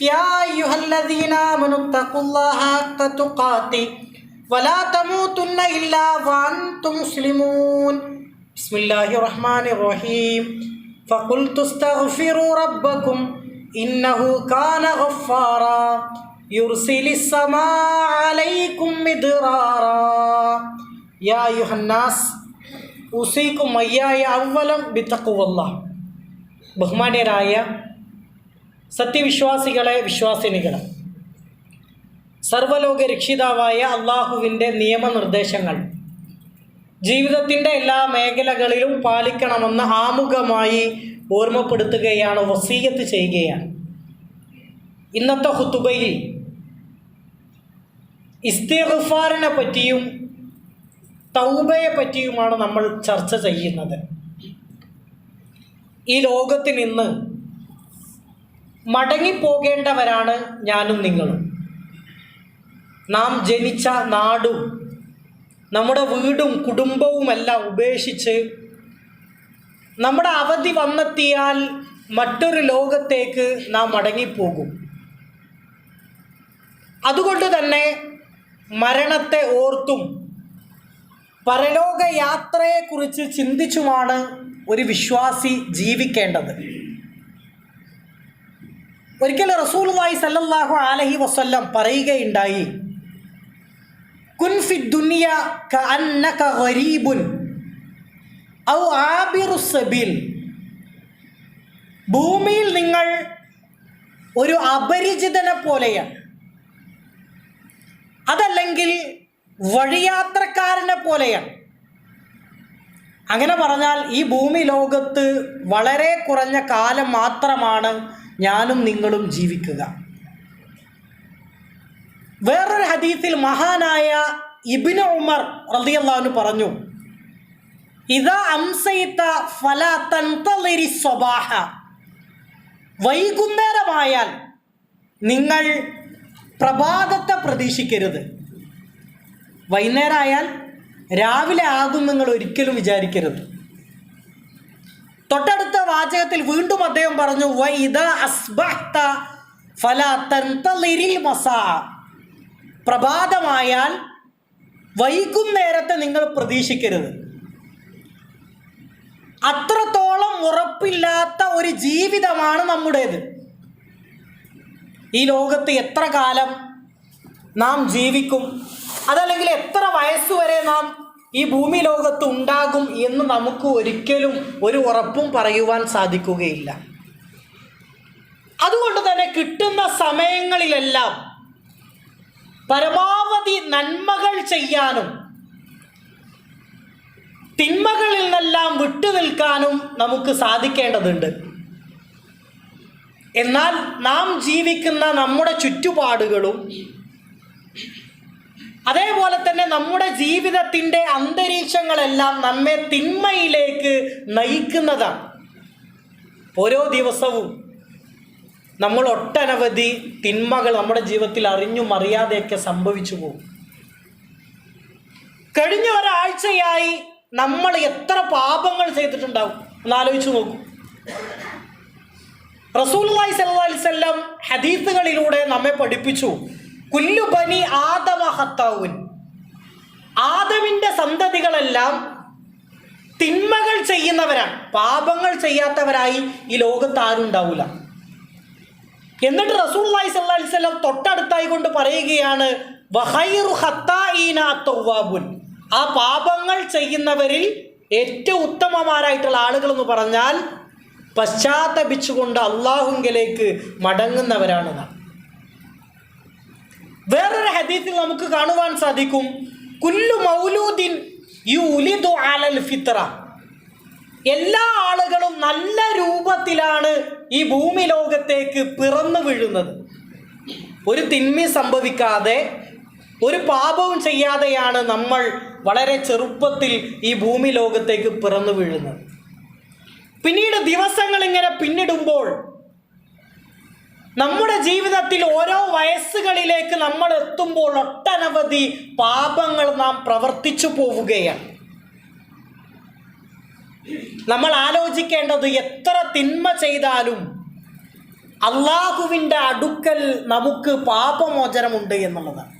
يا أيها الذين آمنوا اتقوا الله حق تقاته ولا تموتن إلا وأنتم مسلمون بسم الله الرحمن الرحيم فقلت استغفروا ربكم إنه كان غفارا يرسل السماء عليكم مدرارا يا أيها الناس ഉസീക്കും മയ്യായ അവലം ബിത്തക്കുവല്ല ബഹുമാന്യരായ സത്യവിശ്വാസികളെ വിശ്വാസിനികളെ. സർവലോക രക്ഷിതാവായ അള്ളാഹുവിന്റെ നിയമനിർദ്ദേശങ്ങൾ. ജീവിതത്തിന്റെ എല്ലാ മേഖലകളിലും പാലിക്കണമെന്ന് ആമുഖമായി ഓർമ്മപ്പെടുത്തുകയാണ് വസീയത്ത് ചെയ്യുകയാണ്. ഇന്നത്തെ ഹുത്തുബയിൽ ഇസ്തിഗ്ഫാറിനെ പറ്റിയും തൗബയെ പറ്റിയുമാണ് നമ്മൾ ചർച്ച ചെയ്യുന്നത്. ഈ ലോകത്തിൽ നിന്ന് മടങ്ങിപ്പോകേണ്ടവരാണ് ഞാനും നിങ്ങളും. നാം ജനിച്ച നാടും നമ്മുടെ വീടും കുടുംബവുമെല്ലാം ഉപേക്ഷിച്ച് നമ്മുടെ അവധി വന്നെത്തിയാൽ മറ്റൊരു ലോകത്തേക്ക് നാം മടങ്ങിപ്പോകും. അതുകൊണ്ട് തന്നെ മരണത്തെ ഓർത്തും പരലോക യാത്രയെക്കുറിച്ച് ചിന്തിച്ചുമാണ് ഒരു വിശ്വാസി ജീവിക്കേണ്ടത്. ഒരിക്കൽ റസൂലുമായി സല്ലല്ലാഹു അലൈഹി വസല്ലം പറയുകയുണ്ടായി. ഗരീബുൻ ഔ ഭൂമിയിൽ നിങ്ങൾ ഒരു അപരിചിതനെ പോലെയാണ്. അതല്ലെങ്കിൽ വഴിയാത്രക്കാരനെ പോലെയാണ്. അങ്ങനെ പറഞ്ഞാൽ ഈ ഭൂമി ലോകത്ത് വളരെ കുറഞ്ഞ കാലം മാത്രമാണ് ഞാനും നിങ്ങളും ജീവിക്കുക. വേറൊരു ഹദീസിൽ മഹാനായ ഇബിന് ഉമർ റളിയല്ലാഹു പറഞ്ഞു ഇതാ അംസയിത്ത ഫല തന്തളിരി സ്വബാഹ. വൈകുന്നേരമായാൽ നിങ്ങൾ പ്രഭാതത്തെ പ്രതീക്ഷിക്കരുത്. വൈകുന്നേരമായാൽ രാവിലെ ആകും നിങ്ങൾ ഒരിക്കലും വിചാരിക്കരുത്. തൊട്ടടുത്ത വാചകത്തിൽ വീണ്ടും അദ്ദേഹം പറഞ്ഞു അസ്ബഹ്ത മസാ. പ്രഭാതമായാൽ വൈകുന്നേരത്തെ നിങ്ങൾ പ്രതീക്ഷിക്കരുത്. അത്രത്തോളം ഉറപ്പില്ലാത്ത ഒരു ജീവിതമാണ് നമ്മുടേത്. ഈ ലോകത്ത് എത്ര കാലം നാം ജീവിക്കും? അതല്ലെങ്കിൽ എത്ര വയസ്സുവരെ നാം ഈ ഭൂമി ലോകത്ത് ഉണ്ടാകും എന്ന് നമുക്ക് ഒരിക്കലും ഒരു ഉറപ്പും പറയുവാൻ സാധിക്കുകയില്ല. അതുകൊണ്ട് തന്നെ കിട്ടുന്ന സമയങ്ങളിലെല്ലാം പരമാവധി നന്മകൾ ചെയ്യാനും തിന്മകളിൽ നിന്നെല്ലാം വിട്ടുനിൽക്കാനും നമുക്ക് സാധിക്കേണ്ടതുണ്ട്. എന്നാൽ നാം ജീവിക്കുന്ന നമ്മുടെ ചുറ്റുപാടുകളും അതേപോലെ തന്നെ നമ്മുടെ ജീവിതത്തിന്റെ അന്തരീക്ഷങ്ങളെല്ലാം നമ്മെ തിന്മയിലേക്ക് നയിക്കുന്നതാണ്. ഓരോ ദിവസവും നമ്മൾ ഒട്ടനവധി തിന്മകൾ നമ്മുടെ ജീവിതത്തിൽ അറിഞ്ഞും അറിയാതെയൊക്കെ സംഭവിച്ചു പോകും. കഴിഞ്ഞ ഒരാഴ്ചയായി നമ്മൾ എത്ര പാപങ്ങൾ ചെയ്തിട്ടുണ്ടാവും? ഒന്ന് നോക്കും. സ്വല്ലല്ലാഹി അലൈഹി ഹദീസുകളിലൂടെ നമ്മെ പഠിപ്പിച്ചു. കുല്ലു ബനി ആദമ ഹത്താവുൻ ആദമിന്റെ സന്തതികളെല്ലാം തിന്മകൾ ചെയ്യുന്നവരാണ്. പാപങ്ങൾ ചെയ്യാത്തവരായി ഈ ലോകത്ത് ആരും ഉണ്ടാവില്ല എന്നിട്ട് സ്വല്ലല്ലാഹി അലൈഹി വസല്ലം തൊട്ടടുത്തായി കൊണ്ട് പറയുകയാണ് ആ പാപങ്ങൾ ചെയ്യുന്നവരിൽ ഏറ്റവും ഉത്തമമാരായിട്ടുള്ള ആളുകൾ എന്ന് പറഞ്ഞാൽ പശ്ചാത്തപിച്ചുകൊണ്ട് അള്ളാഹുങ്കിലേക്ക് മടങ്ങുന്നവരാണ് നാം. വേറൊരു ഹദീസിൽ നമുക്ക് കാണുവാൻ സാധിക്കും. കുല്ലു മൗലൂദിൻ യുലിദു അലൽ ഫിത്ര. എല്ലാ ആളുകളും നല്ല രൂപത്തിലാണ് ഈ ഭൂമി ലോകത്തേക്ക് പിറന്നു വീഴുന്നത്. ഒരു തിന്മ സംഭവിക്കാതെ ഒരു പാപവും ചെയ്യാതെയാണ് നമ്മൾ വളരെ ചെറുപ്പത്തിൽ ഈ ഭൂമി ലോകത്തേക്ക് പിറന്നു വീഴുന്നത്. പിന്നീട് ദിവസങ്ങൾ ഇങ്ങനെ പിന്നിടുമ്പോൾ നമ്മുടെ ജീവിതത്തിൽ ഓരോ വയസ്സുകളിലേക്ക് നമ്മൾ എത്തുമ്പോൾ ഒട്ടനവധി പാപങ്ങൾ നാം പ്രവർത്തിച്ചു പോവുകയാണ്. നമ്മൾ ആലോചിക്കേണ്ടത് എത്ര തിന്മ ചെയ്താലും അള്ളാഹുവിന്റെ അടുക്കൽ നമുക്ക് പാപമോചനമുണ്ട് എന്നുള്ളതാണ്.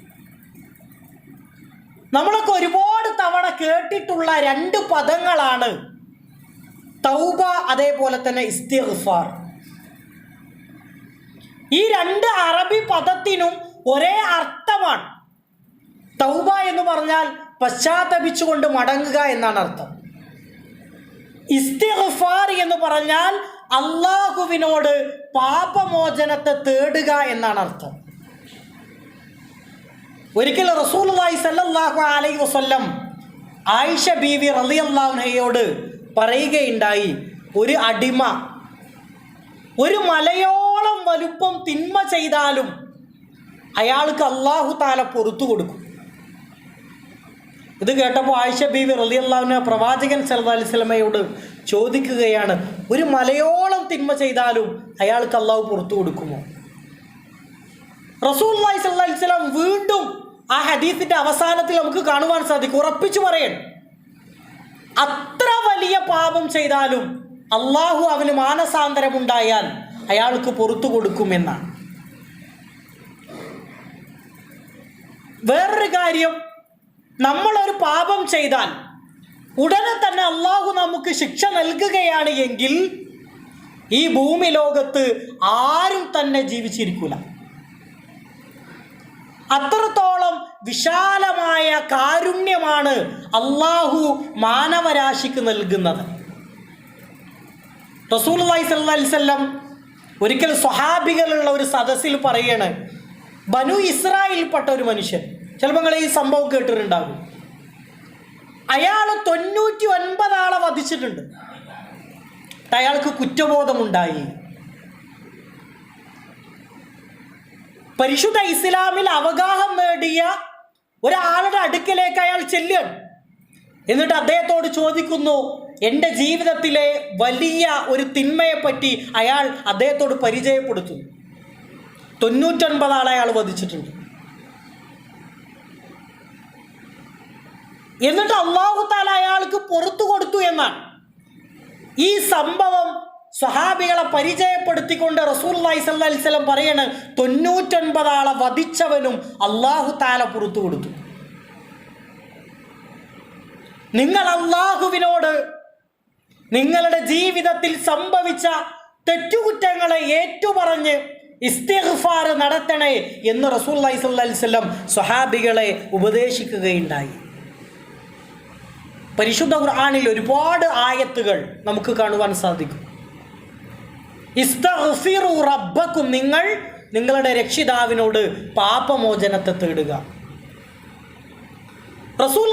നമ്മളൊക്കെ ഒരുപാട് തവണ കേട്ടിട്ടുള്ള രണ്ട് പദങ്ങളാണ് തൗബ അതേപോലെ തന്നെ ഇസ്തിഗ്ഫാർ. ഈ രണ്ട് അറബി പദത്തിനും ഒരേ അർത്ഥമാണ്. തൗബ എന്ന് പറഞ്ഞാൽ പശ്ചാത്തപിച്ചുകൊണ്ട് മടങ്ങുക എന്നാണ് അർത്ഥം. ഇസ്തിഗ്ഫാർ എന്ന് പറഞ്ഞാൽ അള്ളാഹുവിനോട് പാപമോചനത്തെ തേടുക എന്നാണ് അർത്ഥം. ഒരിക്കൽ റസൂലുള്ളാഹി സല്ലാഹു അലൈഹി വസല്ലം ആയിഷ ബീവി അള്ളാഹുനയോട് പറയുകയുണ്ടായി ഒരു അടിമ ഒരു മലയോളം വലുപ്പം തിന്മ ചെയ്താലും അയാൾക്ക് അള്ളാഹു താല പൊറത്തു കൊടുക്കും. ഇത് കേട്ടപ്പോൾ ആയിഷ ബീവി റളിയല്ലാഹുന പ്രവാചകൻ സല്ലല്ലാഹു അലൈഹി വസല്ലമയോട് ചോദിക്കുകയാണ് ഒരു മലയോളം തിന്മ ചെയ്താലും അയാൾക്ക് അള്ളാഹു പുറത്തു കൊടുക്കുമോ? റസൂൽ സല്ലല്ലാഹു അലൈഹി വസല്ലം വീണ്ടും ആ ഹദീസിന്റെ അവസാനത്തിൽ നമുക്ക് കാണുവാൻ സാധിക്കും. ഉറപ്പിച്ചു പറയൻ അത്ര വലിയ പാപം ചെയ്താലും അള്ളാഹു അവന് മാനസാന്തരമുണ്ടായാൽ അയാൾക്ക് പുറത്തു കൊടുക്കുമെന്നാണ് വേറൊരു കാര്യം നമ്മളൊരു പാപം ചെയ്താൽ ഉടനെ തന്നെ അള്ളാഹു നമുക്ക് ശിക്ഷ നൽകുകയാണ് എങ്കിൽ ഈ ഭൂമി ലോകത്ത് ആരും തന്നെ ജീവിച്ചിരിക്കില്ല അത്രത്തോളം വിശാലമായ കാരുണ്യമാണ് അള്ളാഹു മാനവരാശിക്ക് നൽകുന്നത്. റസൂൽ സല്ലം ഒരിക്കൽ സ്വഹാബികളുള്ള ഒരു സദസ്സിൽ പറയാണ് ബനു ഇസ്രായേൽപ്പെട്ട ഒരു മനുഷ്യൻ. ചിലപ്പോൾ നിങ്ങൾ ഈ സംഭവം കേട്ടിട്ടുണ്ടാകും. അയാൾ തൊണ്ണൂറ്റി ഒൻപത് ആളെ വധിച്ചിട്ടുണ്ട്. അയാൾക്ക് കുറ്റബോധമുണ്ടായി. പരിശുദ്ധ ഇസ്ലാമിൽ അവഗാഹം നേടിയ ഒരാളുടെ അടുക്കലേക്ക് അയാൾ ചെല്ലുകയാണ്. എന്നിട്ട് അദ്ദേഹത്തോട് ചോദിക്കുന്നു എന്റെ ജീവിതത്തിലെ വലിയ ഒരു തിന്മയെപ്പറ്റി അയാൾ അദ്ദേഹത്തോട് പരിചയപ്പെടുത്തുന്നു. തൊണ്ണൂറ്റൊൻപത് ആളെ അയാൾ വധിച്ചിട്ടുണ്ട്. എന്നിട്ട് അള്ളാഹുത്താൽ അയാൾക്ക് പുറത്തു കൊടുത്തു എന്നാണ്. ഈ സംഭവം സ്വഹാബികളെ പരിചയപ്പെടുത്തിക്കൊണ്ട് റസൂല്ലായി സല്ലാസ്ലം പറയണ് തൊണ്ണൂറ്റൊൻപത് ആളെ വധിച്ചവനും അള്ളാഹു താല പുറത്തു കൊടുത്തു. നിങ്ങൾ അള്ളാഹുവിനോട് നിങ്ങളുടെ ജീവിതത്തിൽ സംഭവിച്ച തെറ്റുകുറ്റങ്ങളെ ഏറ്റുപറഞ്ഞ് ഇസ്തിഗ്ഫാർ നടത്തണേ എന്ന് റസൂല്ലി സ്വല്ലം സ്വഹാബികളെ ഉപദേശിക്കുകയുണ്ടായി. പരിശുദ്ധ ഖുർആാനിൽ ഒരുപാട് ആയത്തുകൾ നമുക്ക് കാണുവാൻ സാധിക്കും. ഇസ്തഹ്ഫിറു റബ്ബക്കും നിങ്ങൾ നിങ്ങളുടെ രക്ഷിതാവിനോട് പാപമോചനത്തെ തേടുക. റസൂൽ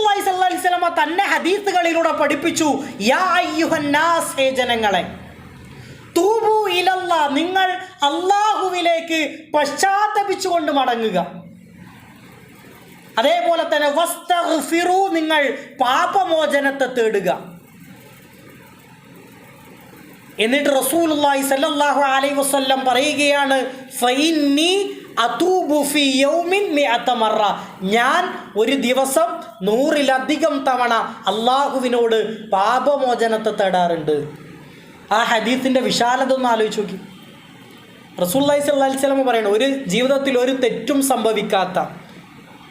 സ്വല്ലല്ലാഹി തന്നെ ഹദീസുകളിലൂടെ പഠിപ്പിച്ചു ജനങ്ങളെ തൂബു ഇലല്ല നിങ്ങൾ അള്ളാഹുവിലേക്ക് പശ്ചാത്തപിച്ചുകൊണ്ട് മടങ്ങുക. അതേപോലെ തന്നെ വസ്തഫിറു നിങ്ങൾ പാപമോചനത്തെ തേടുക. എന്നിട്ട് റസൂൽ സല്ലാഹു അലൈ വസ്ല്ലം പറയുകയാണ് ഫഇന്നി അതൂബു ഫി യൗമിൻ മിഅത ഞാൻ ഒരു ദിവസം നൂറിലധികം തവണ അള്ളാഹുവിനോട് പാപമോചനത്തെ തേടാറുണ്ട്. ആ ഹദീസിന്റെ വിശാലത ഒന്ന് ആലോചിച്ച് നോക്കി. റസൂല്ലായി അലൈഹി വസല്ലം പറയുന്നത് ഒരു ജീവിതത്തിൽ ഒരു തെറ്റും സംഭവിക്കാത്ത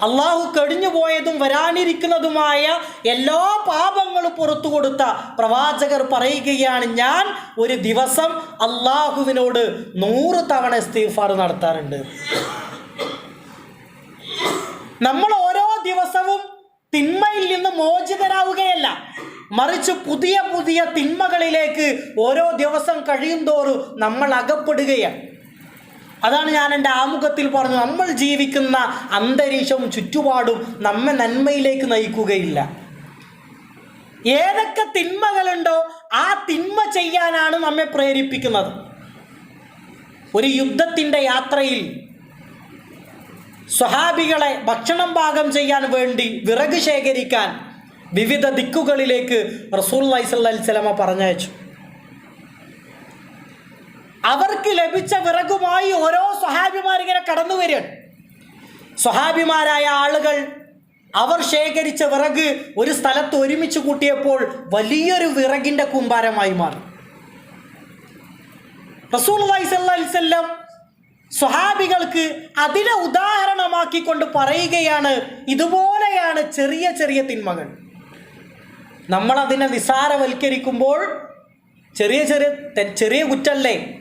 അള്ളാഹു കഴിഞ്ഞു പോയതും വരാനിരിക്കുന്നതുമായ എല്ലാ പാപങ്ങളും പുറത്തു കൊടുത്ത പ്രവാചകർ പറയുകയാണ് ഞാൻ ഒരു ദിവസം അള്ളാഹുവിനോട് നൂറ് തവണ ഇസ്തീഫാർ നടത്താറുണ്ട്. നമ്മൾ ഓരോ ദിവസവും തിന്മയിൽ നിന്ന് മോചിതരാവുകയല്ല. മറിച്ച് പുതിയ പുതിയ തിന്മകളിലേക്ക് ഓരോ ദിവസം കഴിയും തോറും നമ്മൾ അകപ്പെടുകയാണ്. അതാണ് ഞാൻ എന്റെ ആമുഖത്തിൽ പറഞ്ഞു നമ്മൾ ജീവിക്കുന്ന അന്തരീക്ഷവും ചുറ്റുപാടും നമ്മെ നന്മയിലേക്ക് നയിക്കുകയില്ല. ഏതൊക്കെ തിന്മകളുണ്ടോ ആ തിന്മ ചെയ്യാനാണ് നമ്മെ പ്രേരിപ്പിക്കുന്നത്. ഒരു യുദ്ധത്തിന്റെ യാത്രയിൽ സ്വഹാബികളെ ഭക്ഷണം പാകം ചെയ്യാൻ വേണ്ടി വിറക് ശേഖരിക്കാൻ വിവിധ ദിക്കുകളിലേക്ക് റസൂൽ സ്വലമ പറഞ്ഞയച്ചു. അവർക്ക് ലഭിച്ച വിറകുമായി ഓരോ സ്വഹാബിമാരിങ്ങനെ കടന്നു വരികയാണ്. സ്വഹാബിമാരായ ആളുകൾ അവർ ശേഖരിച്ച വിറക് ഒരു സ്ഥലത്ത് ഒരുമിച്ച് കൂട്ടിയപ്പോൾ വലിയൊരു വിറകിന്റെ കൂമ്പാരമായി മാറി. റസൂൽ വൈസല്ലം സ്വഹാബികൾക്ക് അതിനെ ഉദാഹരണമാക്കിക്കൊണ്ട് പറയുകയാണ് ഇതുപോലെയാണ് ചെറിയ ചെറിയ തിന്മകൾ. നമ്മളതിനെ നിസാരവൽക്കരിക്കുമ്പോൾ ചെറിയ ചെറിയ ചെറിയ കുറ്റല്ലേ?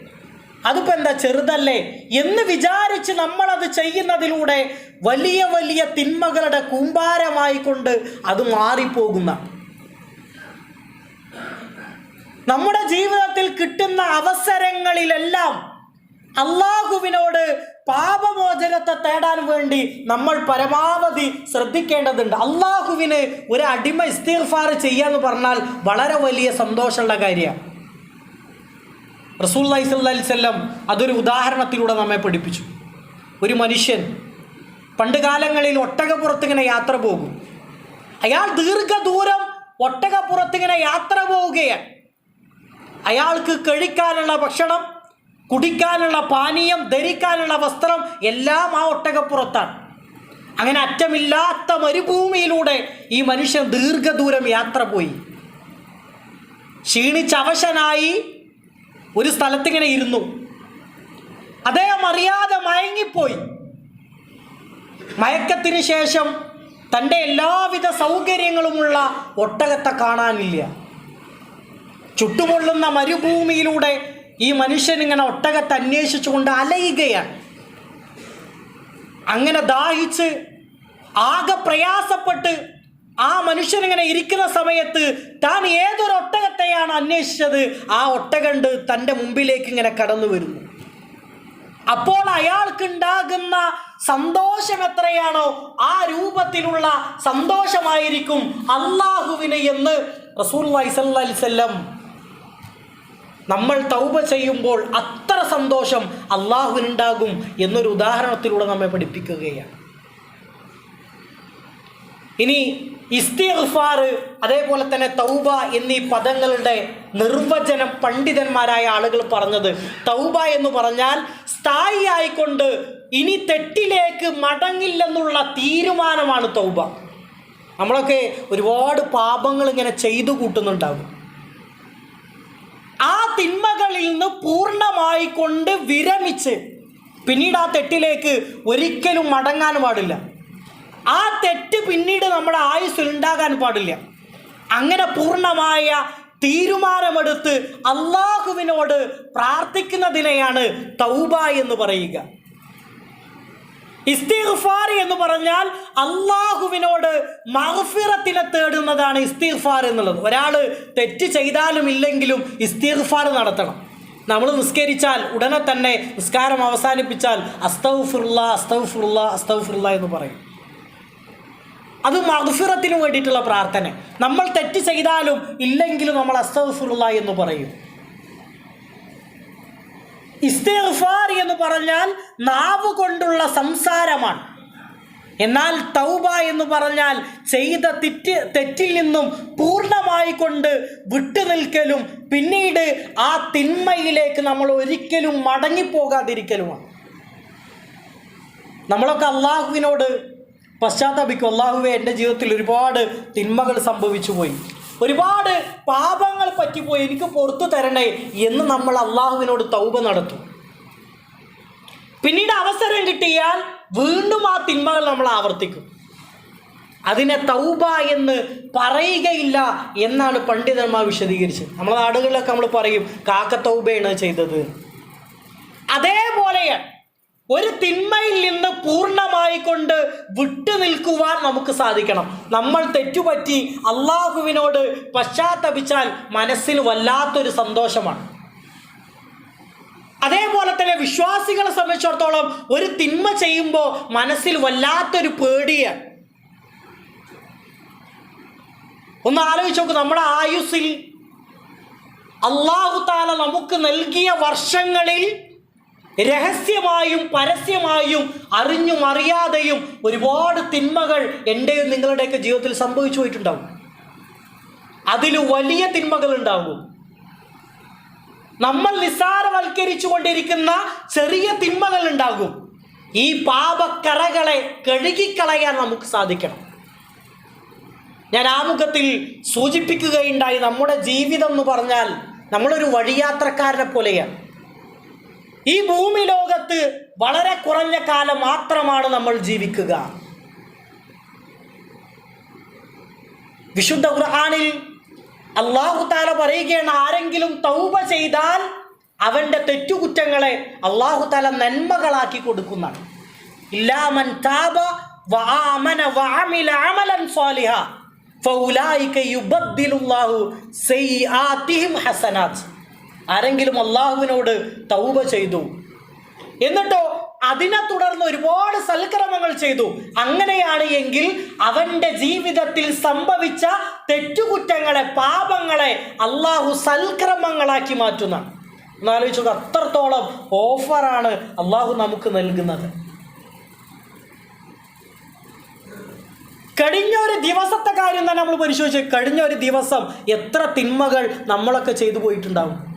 അതിപ്പോൾ എന്താ ചെറുതല്ലേ എന്ന് വിചാരിച്ച് നമ്മളത് ചെയ്യുന്നതിലൂടെ വലിയ വലിയ തിന്മകളുടെ കൂമ്പാരമായി കൊണ്ട് അത് മാറിപ്പോകുന്ന. നമ്മുടെ ജീവിതത്തിൽ കിട്ടുന്ന അവസരങ്ങളിലെല്ലാം അള്ളാഹുവിനോട് പാപമോചനത്തെ തേടാൻ വേണ്ടി നമ്മൾ പരമാവധി ശ്രദ്ധിക്കേണ്ടതുണ്ട്. അള്ളാഹുവിന് ഒരു അടിമ ഇസ്തിഗ്ഫാർ ചെയ്യാന്ന് പറഞ്ഞാൽ വളരെ വലിയ സന്തോഷമുള്ള കാര്യമാണ്. റസൂൽ അലൈവല്ലം അതൊരു ഉദാഹരണത്തിലൂടെ നമ്മെ പഠിപ്പിച്ചു. ഒരു മനുഷ്യൻ പണ്ട് കാലങ്ങളിൽ ഒട്ടകപ്പുറത്തിങ്ങനെ യാത്ര പോകും. അയാൾ ദീർഘദൂരം ഒട്ടകപ്പുറത്തിങ്ങനെ യാത്ര പോവുകയാണ്. അയാൾക്ക് കഴിക്കാനുള്ള ഭക്ഷണം കുടിക്കാനുള്ള പാനീയം ധരിക്കാനുള്ള വസ്ത്രം എല്ലാം ആ ഒട്ടകപ്പുറത്താണ് അങ്ങനെ അറ്റമില്ലാത്ത മരുഭൂമിയിലൂടെ ഈ മനുഷ്യൻ ദീർഘദൂരം യാത്ര പോയി. ക്ഷീണിച്ചവശനായി ഒരു സ്ഥലത്തിങ്ങനെ ഇരുന്നു. അദ്ദേഹം അറിയാതെ മയങ്ങിപ്പോയി. മയക്കത്തിന് ശേഷം തന്റെ എല്ലാവിധ സൗകര്യങ്ങളുമുള്ള ഒട്ടകത്തെ കാണാനില്ല. ചുട്ടുപൊള്ളുന്ന മരുഭൂമിയിലൂടെ ഈ മനുഷ്യൻ ഇങ്ങനെ ഒട്ടകത്തെ അന്വേഷിച്ചുകൊണ്ട് അലയുകയാണ്. അങ്ങനെ ദാഹിച്ച് ആകെ പ്രയാസപ്പെട്ട് ആ മനുഷ്യൻ ഇങ്ങനെ ഇരിക്കുന്ന സമയത്ത് താൻ ഏതൊരു ഒട്ടകത്തെയാണ് അന്വേഷിച്ചത്? ആ ഒട്ടകണ്ട് തന്റെ മുമ്പിലേക്ക് ഇങ്ങനെ കടന്നു വരുന്നു. അപ്പോൾ അയാൾക്കുണ്ടാകുന്ന സന്തോഷം എത്രയാണോ ആ രൂപത്തിലുള്ള സന്തോഷമായിരിക്കും അള്ളാഹുവിന് എന്ന് റസൂൽ വൈസല്ലം നമ്മൾ തൗബ ചെയ്യുമ്പോൾ അത്ര സന്തോഷം അള്ളാഹുവിനുണ്ടാകും എന്നൊരു ഉദാഹരണത്തിലൂടെ നമ്മെ പഠിപ്പിക്കുകയാണ്. ഇനി ഇസ്തിഗ്ഫാർ അതേപോലെ തന്നെ തൗബ എന്നീ പദങ്ങളുടെ നിർവചനം പണ്ഡിതന്മാരായ ആളുകൾ പറഞ്ഞത്. തൗബ എന്ന് പറഞ്ഞാൽ സ്ഥായിയായിക്കൊണ്ട് ഇനി തെറ്റിലേക്ക് മടങ്ങില്ലെന്നുള്ള തീരുമാനമാണ് തൗബ. നമ്മളൊക്കെ ഒരുപാട് പാപങ്ങൾ ഇങ്ങനെ ചെയ്തു കൂട്ടുന്നുണ്ടാകും. ആ തിന്മകളിൽ നിന്ന് പൂർണമായിക്കൊണ്ട് വിരമിച്ച് പിന്നീട് ആ തെറ്റിലേക്ക് ഒരിക്കലും മടങ്ങാൻ പാടില്ല. ആ തെറ്റ് പിന്നീട് നമ്മുടെ ആയുസ്സിൽ ഉണ്ടാകാൻ പാടില്ല. അങ്ങനെ പൂർണമായ തീരുമാനമെടുത്ത് അള്ളാഹുവിനോട് പ്രാർത്ഥിക്കുന്നതിനെയാണ് തൗബ എന്ന് പറയുക. ഇസ്തിഗ്ഫാർ എന്ന് പറഞ്ഞാൽ അള്ളാഹുവിനോട് മഹഫിറത്തിനെ തേടുന്നതാണ് ഇസ്തിഗ്ഫാർ എന്നുള്ളത്. ഒരാൾ തെറ്റ് ചെയ്താലും ഇല്ലെങ്കിലും ഇസ്തിഗ്ഫാർ നടത്തണം. നമ്മൾ നിസ്കരിച്ചാൽ ഉടനെ തന്നെ നിസ്കാരം അവസാനിപ്പിച്ചാൽ അസ്തൗഫുള്ള അസ്തൗഫുള്ള അസ്തൗഫുള്ള എന്ന് പറയും. അത് മഹുഫിറത്തിന് വേണ്ടിയിട്ടുള്ള പ്രാർത്ഥന. നമ്മൾ തെറ്റ് ചെയ്താലും ഇല്ലെങ്കിലും നമ്മൾ അസ്തഫുള്ള എന്ന് പറയും. ഇസ്തേഫാർ എന്ന് പറഞ്ഞാൽ നാവ് കൊണ്ടുള്ള സംസാരമാണ്. എന്നാൽ തൗബ എന്ന് പറഞ്ഞാൽ ചെയ്ത തെറ്റ് തെറ്റിൽ നിന്നും പൂർണമായി കൊണ്ട് വിട്ടുനിൽക്കലും പിന്നീട് ആ തിന്മയിലേക്ക് നമ്മൾ ഒരിക്കലും മടങ്ങിപ്പോകാതിരിക്കലുമാണ്. നമ്മളൊക്കെ അള്ളാഹുവിനോട് പശ്ചാത്തപിക്കും. അള്ളാഹുവെ എന്റെ ജീവിതത്തിൽ ഒരുപാട് തിന്മകൾ സംഭവിച്ചു പോയി ഒരുപാട് പാപങ്ങൾ പറ്റിപ്പോയി. എനിക്ക് പുറത്തു തരണേ എന്ന് നമ്മൾ അള്ളാഹുവിനോട് തൗബ നടത്തും. പിന്നീട് അവസരം കിട്ടിയാൽ വീണ്ടും ആ തിന്മകൾ നമ്മൾ ആവർത്തിക്കും. അതിനെ തൗബ എന്ന് പറയുകയില്ല എന്നാണ് പണ്ഡിതന്മാർ വിശദീകരിച്ചത്. നമ്മളെ നാടുകളിലൊക്കെ നമ്മൾ പറയും കാക്ക തൗബയാണ് ചെയ്തത്. അതേപോലെയാണ് ഒരു തിന്മയിൽ നിന്ന് പൂർണമായി കൊണ്ട് വിട്ടു നിൽക്കുവാൻ നമുക്ക് സാധിക്കണം. നമ്മൾ തെറ്റുപറ്റി അള്ളാഹുവിനോട് പശ്ചാത്തപിച്ചാൽ മനസ്സിൽ വല്ലാത്തൊരു സന്തോഷമാണ്. അതേപോലെ തന്നെ വിശ്വാസികളെ സംബന്ധിച്ചിടത്തോളം ഒരു തിന്മ ചെയ്യുമ്പോൾ മനസ്സിൽ വല്ലാത്തൊരു പേടിയാണ്. ഒന്ന് ആലോചിച്ച് നോക്ക് നമ്മുടെ ആയുസ്സിൽ അള്ളാഹു താല നമുക്ക് നൽകിയ വർഷങ്ങളിൽ രഹസ്യമായും പരസ്യമായും അറിഞ്ഞും അറിയാതെയും ഒരുപാട് തിന്മകൾ എന്റെയും നിങ്ങളുടെയൊക്കെ ജീവിതത്തിൽ സംഭവിച്ചു പോയിട്ടുണ്ടാവും. അതിൽ വലിയ തിന്മകൾ ഉണ്ടാകും. നമ്മൾ നിസ്സാരവൽക്കരിച്ചു കൊണ്ടിരിക്കുന്ന ചെറിയ തിന്മകൾ ഉണ്ടാകും. ഈ പാപക്കറകളെ കഴുകിക്കളയാൻ നമുക്ക് സാധിക്കണം. ഞാൻ ആമുഖത്തിൽ സൂചിപ്പിക്കുകയുണ്ടായി നമ്മുടെ ജീവിതം എന്ന് പറഞ്ഞാൽ നമ്മളൊരു വഴിയാത്രക്കാരനെ പോലെയാണ്. ഈ ഭൂമി ലോകത്ത് വളരെ കുറഞ്ഞ കാലം മാത്രമാണ് നമ്മൾ ജീവിക്കുക. വിശുദ്ധ ഖുർആനിൽ അള്ളാഹു താല പറയുകയാണ് ആരെങ്കിലും തൗബ ചെയ്താൽ അവന്റെ തെറ്റുകുറ്റങ്ങളെ അള്ളാഹു താല നന്മകളാക്കി കൊടുക്കുന്നതാണ്. ഇല്ലാമൻ താബ വആമന വഅമില അമലൻ ഫൗലായിക യുബദ്ദിലുല്ലാഹു സയ്യാതിഹിം ആരെങ്കിലും അള്ളാഹുവിനോട് തൗബ ചെയ്തു. എന്നിട്ടോ അതിനെ തുടർന്ന് ഒരുപാട് സൽക്രമങ്ങൾ ചെയ്തു. അങ്ങനെയാണ് എങ്കിൽ അവന്റെ ജീവിതത്തിൽ സംഭവിച്ച തെറ്റുകുറ്റങ്ങളെ പാപങ്ങളെ അള്ളാഹു സൽക്രമങ്ങളാക്കി മാറ്റുന്ന. എന്നാലോചിച്ചത് അത്രത്തോളം ഓഫറാണ് അള്ളാഹു നമുക്ക് നൽകുന്നത്. കഴിഞ്ഞ ഒരു ദിവസത്തെ കാര്യം തന്നെ നമ്മൾ പരിശോധിച്ച് കഴിഞ്ഞ ഒരു ദിവസം എത്ര തിന്മകൾ നമ്മളൊക്കെ ചെയ്തു പോയിട്ടുണ്ടാവും.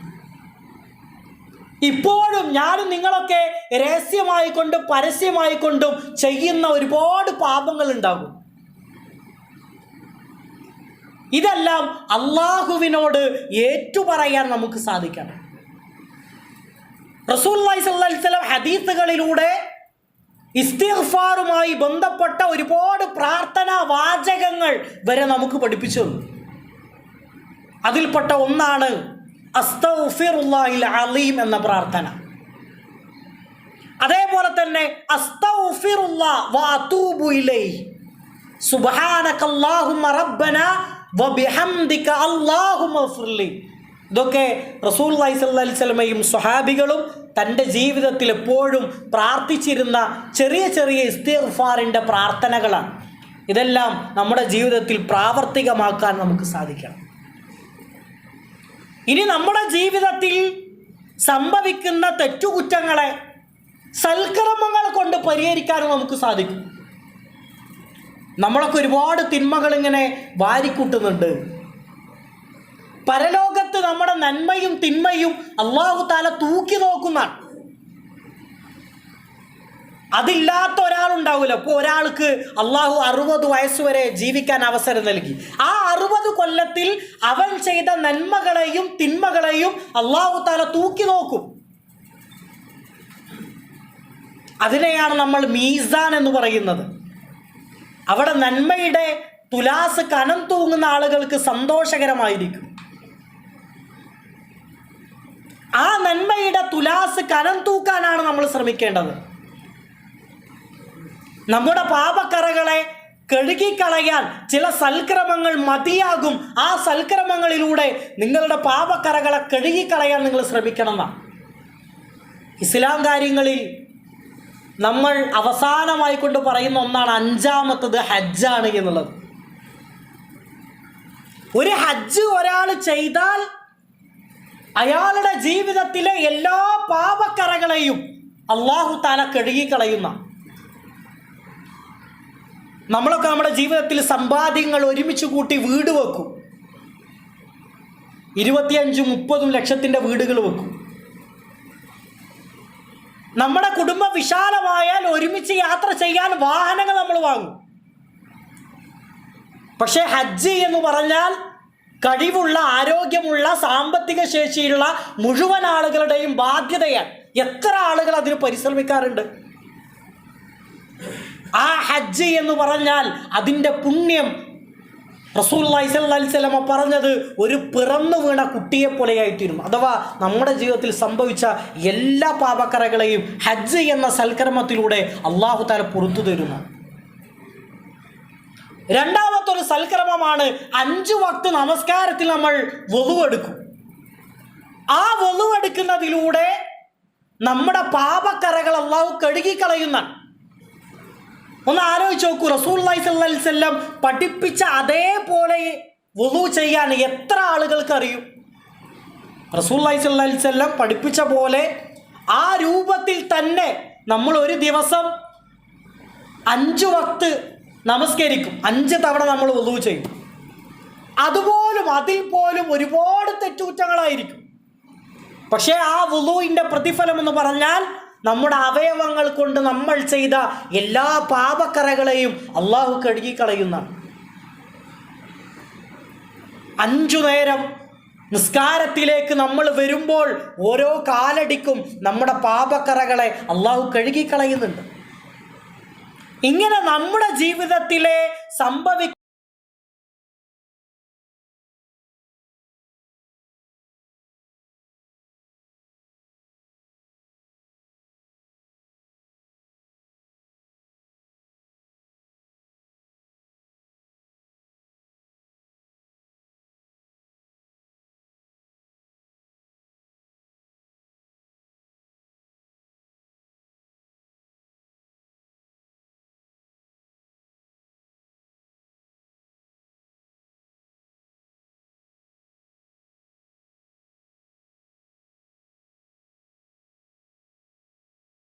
ഇപ്പോഴും ഞാനും നിങ്ങളൊക്കെ രഹസ്യമായി കൊണ്ടും പരസ്യമായി കൊണ്ടും ചെയ്യുന്ന ഒരുപാട് പാപങ്ങൾ ഉണ്ടാകും ഇതെല്ലാം അള്ളാഹുവിനോട് ഏറ്റുപറയാൻ നമുക്ക് സാധിക്കണം റസൂൽ സ്വല്ലം ഹദീസുകളിലൂടെ ഇസ്തിഗ്ഫാറുമായി ബന്ധപ്പെട്ട ഒരുപാട് പ്രാർത്ഥനാ വാചകങ്ങൾ വരെ നമുക്ക് പഠിപ്പിച്ചു. അതിൽപ്പെട്ട ഒന്നാണ് അസ്തൗഫിറുല്ലാഹിൽ അലീം എന്ന പ്രാർത്ഥന. അതേപോലെ തന്നെ ഇതൊക്കെ റസൂൽ അലൈഹി സ്വലമയും സ്വഹാബികളും തന്റെ ജീവിതത്തിൽ എപ്പോഴും പ്രാർത്ഥിച്ചിരുന്ന ചെറിയ ചെറിയ ഇസ്തിഗ്ഫാറിന്റെ പ്രാർത്ഥനകളാണ്. ഇതെല്ലാം നമ്മുടെ ജീവിതത്തിൽ പ്രാവർത്തികമാക്കാൻ നമുക്ക് സാധിക്കണം. ഇനി നമ്മുടെ ജീവിതത്തിൽ സംഭവിക്കുന്ന തെറ്റുകുറ്റങ്ങളെ സൽക്കർമ്മങ്ങൾ കൊണ്ട് പരിഹരിക്കാനും നമുക്ക് സാധിക്കും. നമ്മളൊക്കെ ഒരുപാട് തിന്മകൾ ഇങ്ങനെ വാരിക്കൂട്ടുന്നുണ്ട്. പരലോകത്ത് നമ്മുടെ നന്മയും തിന്മയും അള്ളാഹു താല തൂക്കി നോക്കുന്നതാണ്. അതില്ലാത്ത ഒരാളുണ്ടാവില്ല ഇപ്പോൾ ഒരാൾക്ക് അള്ളാഹു അറുപത് വയസ്സ് വരെ ജീവിക്കാൻ അവസരം നൽകി. ആ അറുപത് കൊല്ലത്തിൽ അവൻ ചെയ്ത നന്മകളെയും തിന്മകളെയും അള്ളാഹു താല തൂക്കി നോക്കും. അതിനെയാണ് നമ്മൾ മീസാൻ എന്ന് പറയുന്നത്. അവിടെ നന്മയുടെ തുലാസ് കനം തൂങ്ങുന്ന ആളുകൾക്ക് സന്തോഷകരമായിരിക്കും. ആ നന്മയുടെ തുലാസ് കനം തൂക്കാനാണ് നമ്മൾ ശ്രമിക്കേണ്ടത്. നമ്മുടെ പാപക്കറകളെ കഴുകിക്കളയാൻ ചില സൽക്രമങ്ങൾ മതിയാകും. ആ സൽക്രമങ്ങളിലൂടെ നിങ്ങളുടെ പാപക്കറകളെ കഴുകിക്കളയാൻ നിങ്ങൾ ശ്രമിക്കണം ഇസ്ലാം കാര്യങ്ങളിൽ നമ്മൾ അവസാനമായി കൊണ്ട് പറയുന്ന ഒന്നാണ് അഞ്ചാമത്തത് ഹജ്ജാണ് എന്നുള്ളത്. ഒരു ഹജ്ജ് ഒരാൾ ചെയ്താൽ അയാളുടെ ജീവിതത്തിലെ എല്ലാ പാപക്കറകളെയും അള്ളാഹു താല കഴുകിക്കളയുന്ന. നമ്മളൊക്കെ നമ്മുടെ ജീവിതത്തിൽ സമ്പാദ്യങ്ങൾ ഒരുമിച്ച് കൂട്ടി വീട് വെക്കും. ഇരുപത്തിയഞ്ചും മുപ്പതും ലക്ഷത്തിന്റെ വീടുകൾ വെക്കും. നമ്മുടെ കുടുംബം വിശാലമായാൽ ഒരുമിച്ച് യാത്ര ചെയ്യാൻ വാഹനങ്ങൾ നമ്മൾ വാങ്ങും. പക്ഷേ ഹജ്ജ് എന്ന് പറഞ്ഞാൽ കഴിവുള്ള ആരോഗ്യമുള്ള സാമ്പത്തിക ശേഷിയുള്ള മുഴുവൻ ആളുകളുടെയും ബാധ്യതയാണ്. എത്ര ആളുകൾ അതിന് പരിശ്രമിക്കാറുണ്ട്? ആ ഹജ്ജ് എന്ന് പറഞ്ഞാൽ അതിന്റെ പുണ്യം. റസൂൽ സ്വല്ലമ പറഞ്ഞത് ഒരു പിറന്നു വീണ കുട്ടിയെ പോലെയായിത്തീരും. അഥവാ നമ്മുടെ ജീവിതത്തിൽ സംഭവിച്ച എല്ലാ പാപക്കറകളെയും ഹജ്ജ് എന്ന സൽക്കർമ്മത്തിലൂടെ അള്ളാഹു താല പുറത്തു തരുന്നു. രണ്ടാമത്തെ ഒരു സൽക്രമമാണ് അഞ്ചു വക്ത് നമസ്കാരത്തിൽ നമ്മൾ വധുവെടുക്കും ആ വധുവെടുക്കുന്നതിലൂടെ നമ്മുടെ പാപക്കറകൾ അള്ളാഹു കഴുകിക്കളയുന്നതാണ്. ഒന്ന് ആലോചിച്ച് നോക്കൂ. റസൂൽ അലൈവല്ലം പഠിപ്പിച്ച അതേപോലെ വുളു ചെയ്യാൻ എത്ര ആളുകൾക്ക് അറിയും? റസൂൽ അലൈവല്ലം പഠിപ്പിച്ച പോലെ ആ രൂപത്തിൽ തന്നെ നമ്മൾ ഒരു ദിവസം അഞ്ച് വക്ത് നമസ്കരിക്കും. അഞ്ച് തവണ നമ്മൾ വുളു ചെയ്യും. അതുപോലും അതിൽ പോലും ഒരുപാട് തെറ്റുകുറ്റങ്ങളായിരിക്കും. പക്ഷേ ആ വുളുവിന്റെ പ്രതിഫലം എന്ന് പറഞ്ഞാൽ നമ്മുടെ അവയവങ്ങൾ കൊണ്ട് നമ്മൾ ചെയ്ത എല്ലാ പാപക്കറകളെയും അള്ളാഹു കഴുകിക്കളയുന്ന. അഞ്ചു നേരം നിസ്കാരത്തിലേക്ക് നമ്മൾ വരുമ്പോൾ ഓരോ കാലടിക്കും നമ്മുടെ പാപക്കറകളെ അള്ളാഹു കഴുകിക്കളയുന്നുണ്ട്. ഇങ്ങനെ നമ്മുടെ ജീവിതത്തിലെ സംഭവി